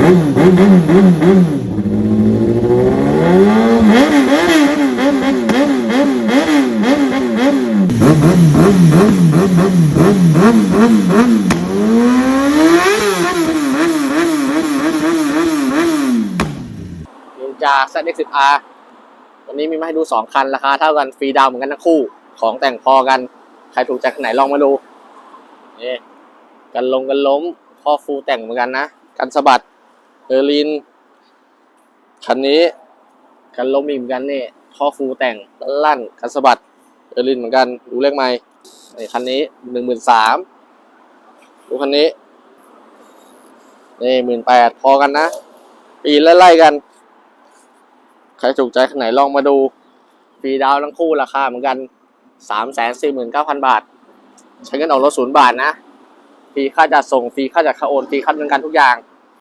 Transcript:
นินจา ZX10R วันนี้มีมาให้ดูสองคัน ราคาเท่ากัน ฟรีดาวเหมือนกันทั้งคู่ ของแต่งพอกัน ใครถูกใจไหนลองมาดูนี่กันลงกันล้มพอฟูแต่งเหมือนกันนะ กันสะบัด เออร์ลิน คันนี้กันล้มอีกเหมือนกันนี่พ่อฟูแต่งลั่นกันสะบัด เออร์ลินเหมือนกันดูเลขไม่นี่คันนี้หนึ่งหมื่นสามดูคันนี้ นี่หมื่นแปดพอกันนะ ปีไล่ๆกัน ใครถูกใจคันไหนลองมาดูฟรีดาวน์ทั้งคู่ราคาเหมือนกันสามแสนสี่หมื่นเก้าพันบาท ใช้เงินออกรถศูนย์บาทนะ ฟรีค่าจัดส่ง ฟรีค่าจัดค่าโอน ฟรีค่าดำเนินการทุกอย่าง